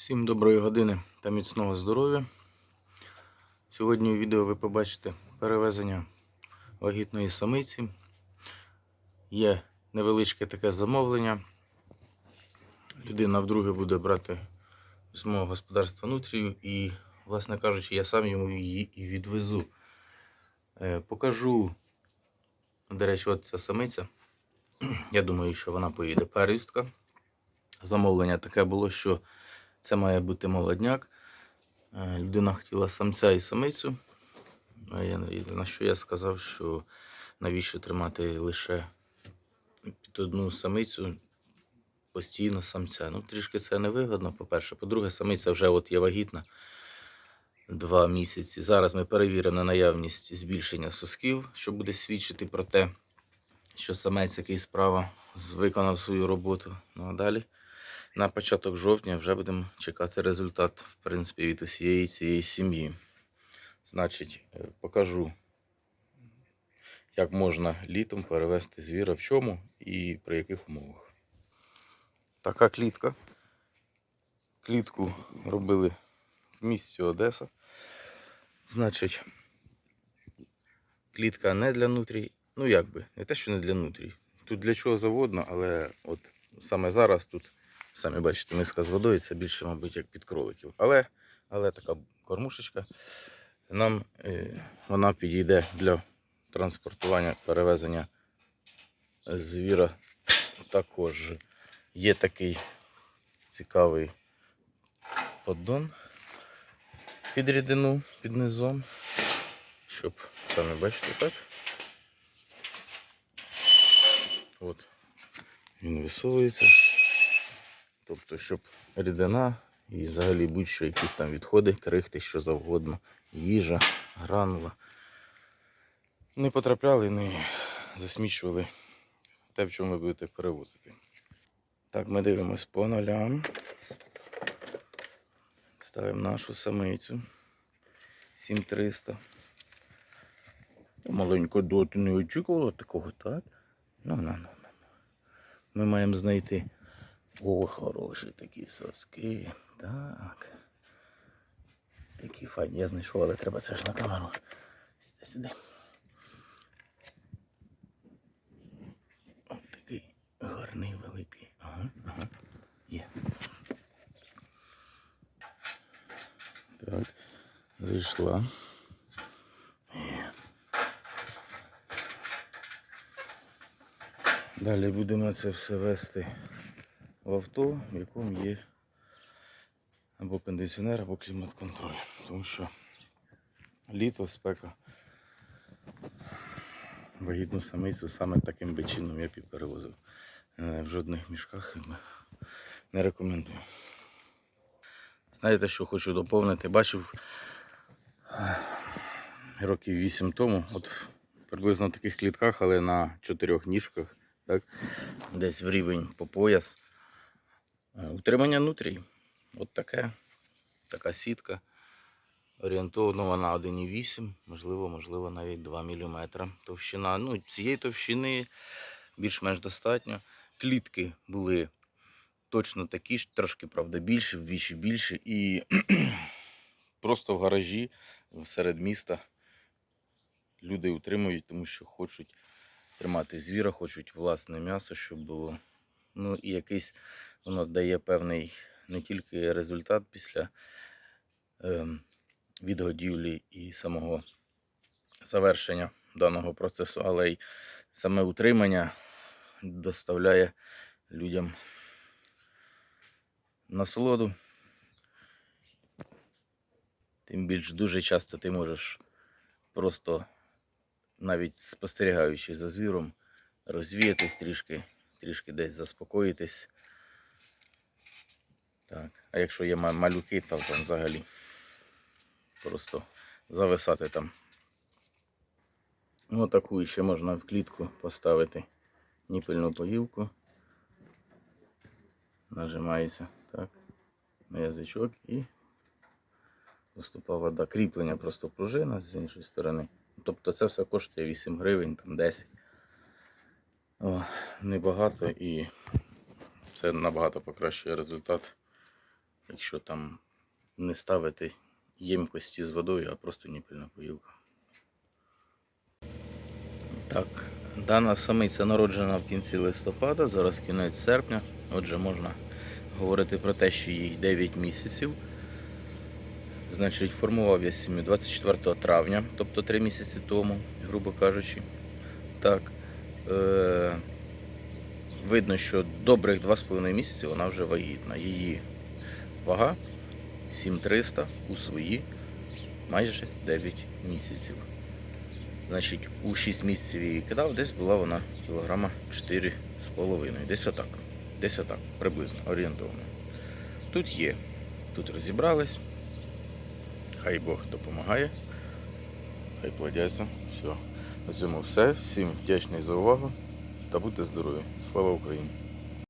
Всім доброї години та міцного здоров'я. Сьогодні у відео ви побачите перевезення вагітної самиці. Є невеличке таке замовлення. Людина вдруге буде брати з мого господарства нутрію і, власне кажучи, я сам йому її і відвезу. Е, Покажу, до речі, от ця самиця. Я думаю, що вона поїде первістка. Замовлення таке було, що це має бути молодняк. Е, Людина хотіла самця і самицю. На що я сказав, що навіщо тримати лише під одну самицю постійно самця. Ну, трішки це невигодно, по-перше. По-друге, самиця вже от є вагітна два місяці. Зараз ми перевіримо на наявність збільшення сосків, що буде свідчити про те, що самець який справа виконав свою роботу. Ну а далі на початок жовтня вже будемо чекати результат, в принципі, від усієї цієї сім'ї. Значить, е, покажу, як можна літом перевести звіра в чому і при яких умовах. Така клітка. Клітку робили в місті Одеса. Значить, клітка не для нутрій. Ну як би, не те, що не для нутрій. Тут для чого заводно, але от саме зараз тут Самі бачите, миска з водою, це більше, мабуть, як під кроликів. Але, але така кормушечка. Нам е, вона підійде для транспортування, перевезення звіра. Також є такий цікавий поддон під рідину, під низом, щоб самі бачите так. От, він висовується. Тобто, щоб рідина і взагалі будь-що якісь там відходи, крихти, що завгодно, їжа, гранула. Не потрапляли, не засмічували те, в чому ви будете перевозити. Так, ми дивимось по нолям. Ставимо нашу самицю 7300. Маленько доти не очікувала такого, так? Ну, ну, ну, ну. Ми маємо знайти. О, хороші такі соски. Так. Такі файні. Я знайшов, але треба це ж на камеру. Сюди, сюди. Ось такий гарний великий. Ага, ага. Є. Так. Зайшла. Далі будемо це все вести в авто, в якому є або кондиціонер, або клімат-контроль. Тому що літо, спека, вагітну самицю саме таким би чином я б і перевозив. Е, В жодних мішках не рекомендую. Знаєте, що хочу доповнити? Бачив е, років 8 тому, от приблизно в таких клітках, але на чотирьох ніжках, так, десь в рівень по пояс. Е, Утримання нутрій. От таке. Така сітка. Орієнтована на 1,8, можливо, можливо, навіть 2 мм товщина. Ну, цієї товщини більш-менш достатньо. Клітки були точно такі ж, трошки, правда, більші, вдвічі більші. І просто в гаражі серед міста люди утримують, тому що хочуть тримати звіра, хочуть власне м'ясо, щоб було. Ну і якийсь воно дає певний не тільки результат після ем, відгодівлі і самого завершення даного процесу, але й саме утримання доставляє людям насолоду. Тим більш дуже часто ти можеш просто навіть спостерігаючи за звіром, розвіятись трішки, трішки десь заспокоїтись. Так. А якщо є малюки, то там взагалі просто зависати там. Ну, таку ще можна в клітку поставити ніпельну поїлку. Нажимається так, на язичок і поступа вода. Кріплення просто пружина з іншої сторони. Тобто це все коштує 8 гривень, там 10. О, небагато і це набагато покращує результат якщо там не ставити ємкості з водою, а просто ніпільна поїлка. Так, дана самиця народжена в кінці листопада, зараз кінець серпня. Отже, можна говорити про те, що їй 9 місяців. Значить, формував я сім'ю 24 травня, тобто 3 місяці тому, грубо кажучи. Так. Е- видно, що добрих 2,5 місяці вона вже вагітна. Її вага 7300 у свої майже 9 місяців. Значить, у 6 місяців її кидав, десь була вона кілограма 4,5. Десь отак. Десь отак, приблизно, орієнтовно. Тут є. Тут розібрались. Хай Бог допомагає. Хай плодяться. Все. На цьому все. Всім вдячний за увагу та будьте здорові. Слава Україні!